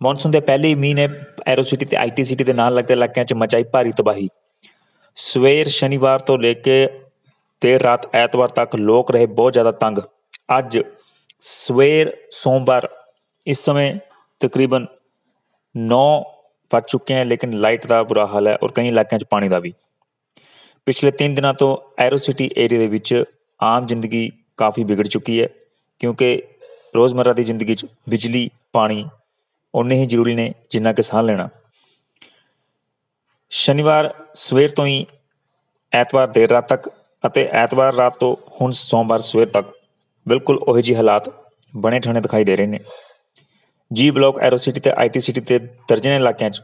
Monsoon ਦੇ ਪਹਿਲੇ ਹੀ ਮੀਂਹ ਨੇ ਐਰੋ ਸਿਟੀ ਤੇ ਆਈਟੀ ਸਿਟੀ ਦੇ ਨਾਲ ਲੱਗਦੇ ਇਲਾਕਿਆਂ 'ਚ ਮਚਾਈ ਭਾਰੀ ਤਬਾਹੀ। ਸਵੇਰ ਸ਼ਨੀਵਾਰ ਤੋਂ ਲੈ ਕੇ ਦੇਰ ਰਾਤ ਐਤਵਾਰ ਤੱਕ ਲੋਕ ਰਹੇ ਬਹੁਤ ਜ਼ਿਆਦਾ ਤੰਗ। ਅੱਜ ਸਵੇਰ, ਸੋਮਵਾਰ ਇਸ ਸਮੇਂ ਤਕਰੀਬਨ 9 ਵੱਜ ਚੁੱਕੇ ਹਨ ਲੇਕਿਨ ਲਾਈਟ ਦਾ ਬੁਰਾ ਹਾਲ ਹੈ ਔਰ ਕਈ ਇਲਾਕਿਆਂ 'ਚ ਪਾਣੀ ਦਾ ਵੀ। ਪਿਛਲੇ 3 ਦਿਨਾਂ ਤੋਂ ਐਰੋ ਸਿਟੀ ਏਰੀਆ ਦੇ ਵਿੱਚ ਆਮ ਜ਼ਿੰਦਗੀ ਕਾਫੀ ਵਿਗੜ ਚੁੱਕੀ ਹੈ ਕਿਉਂਕਿ ਰੋਜ਼ਮਰਰਾ ਦੀ ਜ਼ਿੰਦਗੀ 'ਚ ਬਿਜਲੀ, ਪਾਣੀ ਉਨੇ ਹੀ ਜ਼ਰੂਰੀ ਨੇ ਜਿੰਨਾ ਕਿ ਸਾਹ ਲੈਣਾ। ਸ਼ਨੀਵਾਰ ਸਵੇਰ ਤੋਂ ਹੀ ਐਤਵਾਰ ਦੇਰ ਰਾਤ ਤੱਕ ਅਤੇ ਐਤਵਾਰ ਰਾਤ ਤੋਂ ਹੁਣ ਸੋਮਵਾਰ ਸਵੇਰ ਤੱਕ ਬਿਲਕੁਲ ਉਹੀ ਜਿਹੇ ਹਾਲਾਤ ਬਣੇ ਠਣੇ ਦਿਖਾਈ ਦੇ ਰਹੇ ਨੇ। ਜੀ ਬਲਾਕ ਐਰੋ ਸਿਟੀ ਤੇ ਆਈਟੀ ਸਿਟੀ ਤੇ ਦਰਜਨਾਂ ਇਲਾਕਿਆਂ 'ਚ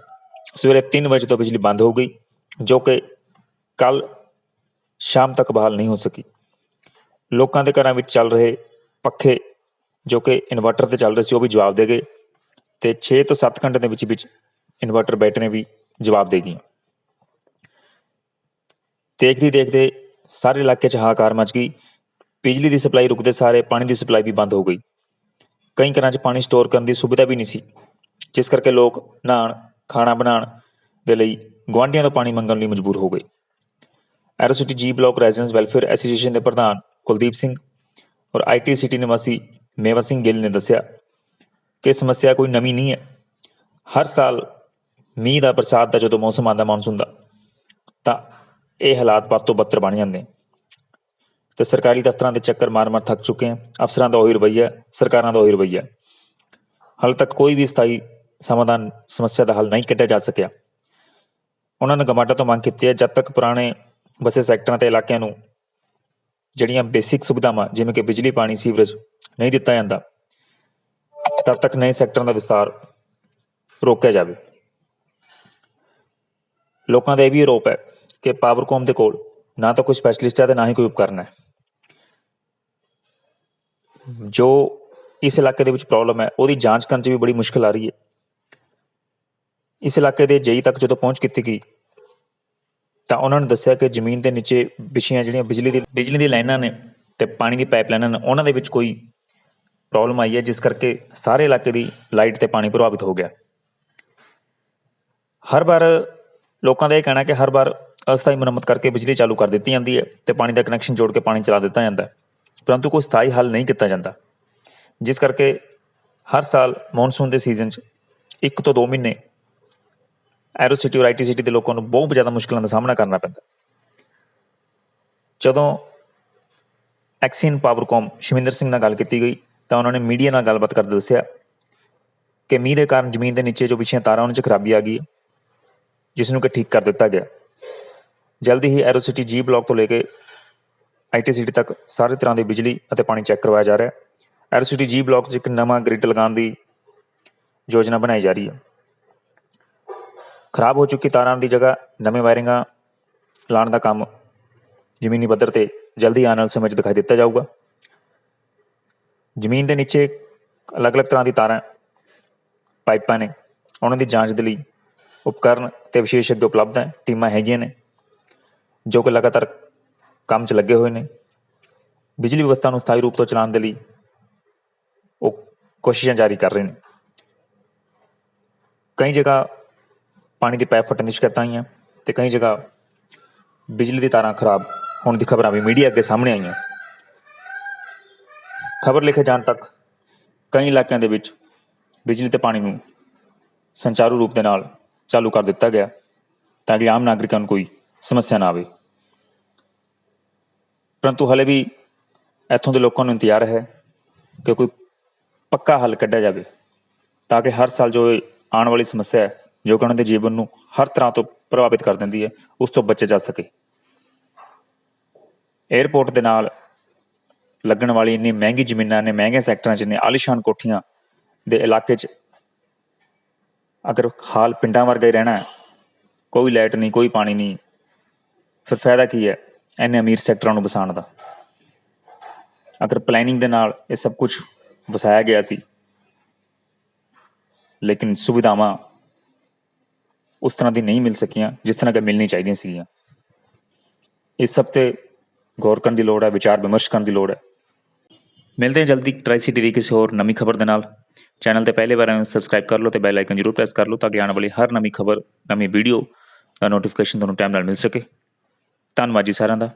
ਸਵੇਰੇ 3 ਵਜੇ ਤੋਂ ਬਿਜਲੀ ਬੰਦ ਹੋ ਗਈ, ਜੋ ਕਿ ਕੱਲ ਸ਼ਾਮ ਤੱਕ ਬਹਾਲ ਨਹੀਂ ਹੋ ਸਕੀ। ਲੋਕਾਂ ਦੇ ਘਰਾਂ ਵਿੱਚ ਚੱਲ ਰਹੇ ਪੱਖੇ ਜੋ ਕਿ ਇਨਵਰਟਰ ਤੇ ਚੱਲ ਰਹੇ ਸੀ, ਉਹ ਵੀ ਜਵਾਬ ਦੇ ਗਏ। ਤੇ 6 ਤੋਂ 7 ਘੰਟੇ ਦੇ ਵਿੱਚ ਵਿੱਚ ਇਨਵਰਟਰ ਬੈਟਰੀਆਂ ਵੀ ਜਵਾਬ ਦੇ ਗਈਆਂ। ਦੇਖਦੇ ਦੇਖਦੇ ਸਾਰੇ ਇਲਾਕੇ 'ਚ ਹਾਕਾਰ ਮਚ ਗਈ। ਬਿਜਲੀ ਦੀ ਸਪਲਾਈ ਰੁਕਦੇ ਸਾਰੇ, ਪਾਣੀ ਦੀ ਸਪਲਾਈ ਵੀ ਬੰਦ ਹੋ ਗਈ। ਕਈ ਘਰਾਂ 'ਚ ਪਾਣੀ ਸਟੋਰ ਕਰਨ ਦੀ ਸੁਵਿਧਾ ਵੀ ਨਹੀਂ ਸੀ। ਜਿਸ ਕਰਕੇ ਲੋਕ ਨਹਾਉਣ, ਖਾਣਾ ਬਣਾਉਣ ਦੇ ਲਈ ਗੁਆਂਢੀਆਂ ਤੋਂ ਪਾਣੀ ਮੰਗਣ ਲਈ ਮਜਬੂਰ ਹੋ ਗਏ। ਐਰੋਸਿਟੀ ਜੀ ਬਲਾਕ ਰੈਜ਼ੀਡੈਂਸ ਵੈਲਫੇਅਰ ਐਸੋਸੀਏਸ਼ਨ ਦੇ ਪ੍ਰਧਾਨ ਕੁਲਦੀਪ ਸਿੰਘ ਔਰ ਆਈਟੀ ਸਿਟੀ ਨਿਵਾਸੀ ਮੇਵਾ ਸਿੰਘ ਗਿੱਲ ਨੇ ਦੱਸਿਆ ਕਿ ਸਮੱਸਿਆ ਕੋਈ ਨਵੀਂ ਨਹੀਂ ਹੈ। ਹਰ ਸਾਲ ਮੀਂਹ ਦਾ ਬਰਸਾਤ ਦਾ ਜਦੋਂ ਮੌਸਮ ਆਉਂਦਾ ਮੌਨਸੂਨ ਦਾ, ਤਾਂ ਇਹ ਹਾਲਾਤ ਵੱਧ ਤੋਂ ਬੱਤਰ ਬਣ ਜਾਂਦੇ ਨੇ ਤੇ ਸਰਕਾਰੀ ਦਫ਼ਤਰਾਂ ਦੇ ਚੱਕਰ ਮਾਰ-ਮਾਰ ਥੱਕ ਚੁੱਕੇ ਹਾਂ ਅਫਸਰਾਂ ਦਾ ਉਹੀ ਰਵੱਈਆ, ਸਰਕਾਰਾਂ ਦਾ ਉਹੀ ਰਵੱਈਆ। ਹਾਲੇ ਤੱਕ ਕੋਈ ਵੀ ਸਥਾਈ ਸਮਾਧਾਨ ਸਮੱਸਿਆ ਦਾ ਹੱਲ ਨਹੀਂ ਕੱਢਿਆ ਜਾ ਸਕਿਆ। ਉਹਨਾਂ ਨੇ ਗਮਾਡਾ ਤੋਂ ਮੰਗ ਕੀਤੀ ਹੈ, ਜਦ ਤੱਕ ਪੁਰਾਣੇ ਬਸੇ ਸੈਕਟਰਾਂ ਤੇ ਇਲਾਕਿਆਂ ਨੂੰ ਜਿਹੜੀਆਂ ਬੇਸਿਕ ਸੁਵਿਧਾਵਾਂ, ਜਿਵੇਂ ਕਿ ਬਿਜਲੀ, ਪਾਣੀ, ਸੀਵਰੇਜ ਨਹੀਂ ਦਿੱਤਾ ਜਾਂਦਾ ਤਦ ਤੱਕ ਨਵੇਂ ਸੈਕਟਰਾਂ ਦਾ ਵਿਸਤਾਰ ਰੋਕਿਆ ਜਾਵੇ। ਲੋਕਾਂ ਦਾ ਇਹ ਵੀ ਆਰੋਪ ਹੈ ਕਿ ਪਾਵਰਕੌਮ ਦੇ ਕੋਲ ਨਾ ਤਾਂ ਕੋਈ ਸਪੈਸ਼ਲਿਸਟ ਹੈ ਤੇ ਨਾ ਹੀ ਕੋਈ ਉਪਕਰਨ ਹੈ। ਜੋ ਇਸ ਇਲਾਕੇ ਦੇ ਵਿੱਚ ਪ੍ਰੋਬਲਮ ਹੈ, ਉਹਦੀ ਜਾਂਚ ਕਰਨ 'ਚ ਵੀ ਬੜੀ ਮੁਸ਼ਕਲ ਆ ਰਹੀ ਹੈ। ਇਸ ਇਲਾਕੇ ਦੇ ਜਈ ਤੱਕ ਜਦੋਂ ਪਹੁੰਚ ਕੀਤੀ ਗਈ, ਤਾਂ ਉਹਨਾਂ ਨੇ ਦੱਸਿਆ ਕਿ ਜ਼ਮੀਨ ਦੇ ਨੀਚੇ ਵਿਛੀਆਂ ਜਿਹੜੀਆਂ ਬਿਜਲੀ ਦੀ ਬਿਜਲੀ ਦੀ ਲਾਈਨਾਂ ਨੇ ਤੇ ਪਾਣੀ ਦੀ ਪਾਈਪਲਾਈਨਾਂ ਨੇ, ਉਹਨਾਂ ਦੇ ਵਿੱਚ ਕੋਈ ਪ੍ਰੋਬਲਮ ਆਈ ਹੈ, ਜਿਸ ਕਰਕੇ ਸਾਰੇ ਇਲਾਕੇ ਦੀ ਲਾਈਟ ਤੇ ਪਾਣੀ ਪ੍ਰਭਾਵਿਤ ਹੋ ਗਿਆ। ਹਰ ਵਾਰ ਲੋਕਾਂ ਦਾ ਇਹ ਕਹਿਣਾ ਕਿ ਹਰ ਵਾਰ ਅਸਥਾਈ ਮੁਰੰਮਤ ਕਰਕੇ ਬਿਜਲੀ ਚਾਲੂ ਕਰ ਦਿੱਤੀ ਜਾਂਦੀ ਹੈ ਤੇ ਪਾਣੀ ਦਾ ਕਨੈਕਸ਼ਨ ਜੋੜ ਕੇ ਪਾਣੀ ਚਲਾ ਦਿੱਤਾ ਜਾਂਦਾ ਹੈ। ਪਰੰਤੂ ਕੋਈ ਸਥਾਈ ਹੱਲ ਨਹੀਂ ਕੀਤਾ ਜਾਂਦਾ। ਜਿਸ ਕਰਕੇ ਹਰ ਸਾਲ ਮੌਨਸੂਨ ਦੇ ਸੀਜ਼ਨ 'ਚ ਇੱਕ ਤੋਂ 2 ਮਹੀਨੇ ਐਰੋ ਸਿਟੀ ਔਰ ਆਈਟੀ ਸਿਟੀ ਦੇ ਲੋਕਾਂ ਨੂੰ ਬਹੁਤ ਜ਼ਿਆਦਾ ਮੁਸ਼ਕਲਾਂ ਦਾ ਸਾਹਮਣਾ ਕਰਨਾ ਪੈਂਦਾ ਜਦੋਂ ਐਕਸੀਨ ਪਾਵਰਕੌਮ ਸ਼ਮਿੰਦਰ ਸਿੰਘ ਨਾਲ ਗੱਲ ਕੀਤੀ ਗਈ ਤਾਂ ਉਹਨਾਂ ਨੇ ਮੀਡੀਆ ਨਾਲ ਗੱਲਬਾਤ ਕਰਦੇ ਦੱਸਿਆ ਕਿ ਮੀਂਹ ਦੇ ਕਾਰਨ ਜ਼ਮੀਨ ਦੇ ਨੀਚੇ ਜੋ ਵਿਛੀਆਂ ਤਾਰਾਂ, ਉਹਨਾਂ 'ਚ ਖਰਾਬੀ ਆ ਗਈ ਜਿਸ ਨੂੰ ਕਿ ਠੀਕ ਕਰ ਦਿੱਤਾ ਗਿਆ ਜਲਦੀ ਹੀ ਐਰੋ ਜੀ ਬਲਾਕ ਤੋਂ ਲੈ ਕੇ ਆਈਟੀ ਸਿਟੀ ਤੱਕ ਸਾਰੇ ਤਰ੍ਹਾਂ ਦੀ ਬਿਜਲੀ ਅਤੇ ਪਾਣੀ ਚੈੱਕ ਕਰਵਾਇਆ ਜਾ ਰਿਹਾ ਹੈ। ਐਰੋ ਜੀ ਬਲਾਕ 'ਚ ਇੱਕ ਨਵਾਂ ਗ੍ਰਿਡ ਲਗਾਉਣ ਦੀ ਯੋਜਨਾ ਬਣਾਈ ਜਾ ਰਹੀ ਹੈ। ਖਰਾਬ ਹੋ ਚੁੱਕੀ ਤਾਰਾਂ ਦੀ ਜਗ੍ਹਾ ਨਵੇਂ ਵਾਇਰਿੰਗਾਂ ਲਾਉਣ ਦਾ ਕੰਮ ਜ਼ਮੀਨੀ ਪੱਧਰ ਤੇ ਜਲਦੀ ਆਉਣ ਵਾਲੇ ਸਮੇਂ 'ਚ ਦਿਖਾਈ ਦਿੱਤਾ ਜਾਊਗਾ। ਜ਼ਮੀਨ ਦੇ ਨੀਚੇ ਅਲੱਗ-ਅਲੱਗ ਤਰ੍ਹਾਂ ਦੀ ਤਾਰਾਂ, ਪਾਈਪਾਂ ਨੇ। ਉਹਨਾਂ ਦੀ ਜਾਂਚ ਦੇ ਲਈ ਉਪਕਰਨ ਤੇ ਵਿਸ਼ੇਸ਼জ্ञ ਉਪਲਬਧ ਹੈ, ਟੀਮਾਂ ਹੈਗੀਆਂ ਨੇ, ਜੋ ਕਿ ਲਗਾਤਾਰ ਕੰਮ 'ਚ ਲੱਗੇ ਹੋਏ ਨੇ। ਬਿਜਲੀ ਵਿਵਸਥਾ ਨੂੰ ਸਥਾਈ ਰੂਪ ਤੋਂ ਚਲਾਉਣ ਦੇ ਲਈ ਉਹ ਕੋਸ਼ਿਸ਼ਾਂ ਜਾਰੀ ਕਰ ਰਹੇ ਨੇ। ਕਈ ਜਗ੍ਹਾ ਪਾਣੀ ਦੀ ਪਾਈਪ ਫਟਣ ਦੀ ਸ਼ਿਕਾਇਤਾਂ ਆਈਆਂ ਤੇ ਕਈ ਜਗ੍ਹਾ ਬਿਜਲੀ ਦੀ ਤਾਰਾਂ ਖਰਾਬ ਹੋਣ ਦੀ ਖਬਰਾਂ ਵੀ ਮੀਡੀਆ ਅੱਗੇ ਸਾਹਮਣੇ ਆਈਆਂ। ਖਬਰ ਲਿਖੇ ਜਾਣ ਤੱਕ ਕਈ ਇਲਾਕਿਆਂ ਦੇ ਵਿੱਚ ਬਿਜਲੀ ਤੇ ਪਾਣੀ ਨੂੰ ਸੰਚਾਰੂ ਰੂਪ ਦੇ ਨਾਲ ਚਾਲੂ ਕਰ ਦਿੱਤਾ ਗਿਆ ਤਾਂ ਕਿ ਆਮ ਨਾਗਰਿਕਾਂ ਨੂੰ ਕੋਈ ਸਮੱਸਿਆ ਨਾ ਆਵੇ। ਪਰੰਤੂ ਹਲੇ ਵੀ ਇੱਥੋਂ ਦੇ ਲੋਕਾਂ ਨੂੰ ਇੰਤਜ਼ਾਰ ਹੈ ਕਿ ਕੋਈ ਪੱਕਾ ਹੱਲ ਕੱਢਿਆ ਜਾਵੇ ਤਾਂ ਕਿ ਹਰ ਸਾਲ ਜੋ ਇਹ ਆਉਣ ਵਾਲੀ ਸਮੱਸਿਆ ਹੈ, ਜੋ ਕਿ ਉਹਨਾਂ ਦੇ ਜੀਵਨ ਨੂੰ ਹਰ ਤਰ੍ਹਾਂ ਤੋਂ ਪ੍ਰਭਾਵਿਤ ਕਰ ਦਿੰਦੀ ਹੈ, ਉਸ ਤੋਂ ਬਚਿਆ ਜਾ ਸਕੇ। 에ਅਰਪੋਰਟ ਦੇ ਨਾਲ ਲੱਗਣ ਵਾਲੀ ਇੰਨੀ ਮਹਿੰਗੀ ਜ਼ਮੀਨਾਂ ਨੇ, ਮਹਿੰਗੇ ਸੈਕਟਰਾਂ 'ਚ ਨੇ, ਆਲੀਸ਼ਾਨ ਕੋਠੀਆਂ ਦੇ ਇਲਾਕੇ 'ਚ। ਅਗਰ ਹਾਲ ਪਿੰਡਾਂ ਵਰਗਾ ਹੀ ਰਹਿਣਾ ਕੋਈ ਲਾਈਟ ਨਹੀਂ, ਕੋਈ ਪਾਣੀ ਨਹੀਂ, ਫਿਰ ਫਾਇਦਾ ਕੀ ਹੈ ਐਨੇ ਅਮੀਰ ਸੈਕਟਰਾਂ ਨੂੰ ਵਸਾਉਣ ਦਾ? ਅਗਰ ਪਲੈਨਿੰਗ ਦੇ ਨਾਲ ਇਹ ਸਭ ਕੁਝ ਵਸਾਇਆ ਗਿਆ ਸੀ, ਲੇਕਿਨ ਸੁਵਿਧਾਵਾਂ ਉਸ ਤਰ੍ਹਾਂ ਦੀ ਨਹੀਂ ਮਿਲ ਸਕੀਆਂ, ਜਿਸ ਤਰ੍ਹਾਂ ਕਿ ਮਿਲਣੀ ਚਾਹੀਦੀਆਂ ਸੀਗੀਆਂ। ਇਸ ਸਭ ਤੇ ਗੌਰ ਕਰਨ ਦੀ ਲੋੜ ਹੈ ਵਿਚਾਰ ਵਿਮਰਸ਼ ਕਰਨ ਦੀ ਲੋੜ ਹੈ। ਮਿਲਦੇ ਹਾਂ ਜਲਦੀ ਟਰਾਈ ਸਿਟੀ ਦੀ ਕਿਸੇ ਹੋਰ ਨਵੀਂ ਖਬਰ ਦੇ ਨਾਲ। ਚੈਨਲ ਤੇ ਪਹਿਲੇ ਵਾਰ ਸਬਸਕ੍ਰਾਈਬ ਕਰ ਲਓ ਤੇ ਬੈਲ ਆਈਕਨ ਜ਼ਰੂਰ ਪ੍ਰੈਸ ਕਰ ਲਓ ਤਾਂ ਕਿ ਆਉਣ ਵਾਲੀ ਹਰ ਨਵੀਂ ਖਬਰ, ਨਵੀਂ ਵੀਡੀਓ ਦਾ ਨੋਟੀਫਿਕੇਸ਼ਨ ਤੁਹਾਨੂੰ ਟਾਈਮ ਨਾਲ ਮਿਲ ਸਕੇ। ਧੰਨਵਾਦ ਜੀ ਸਾਰਿਆਂ ਦਾ।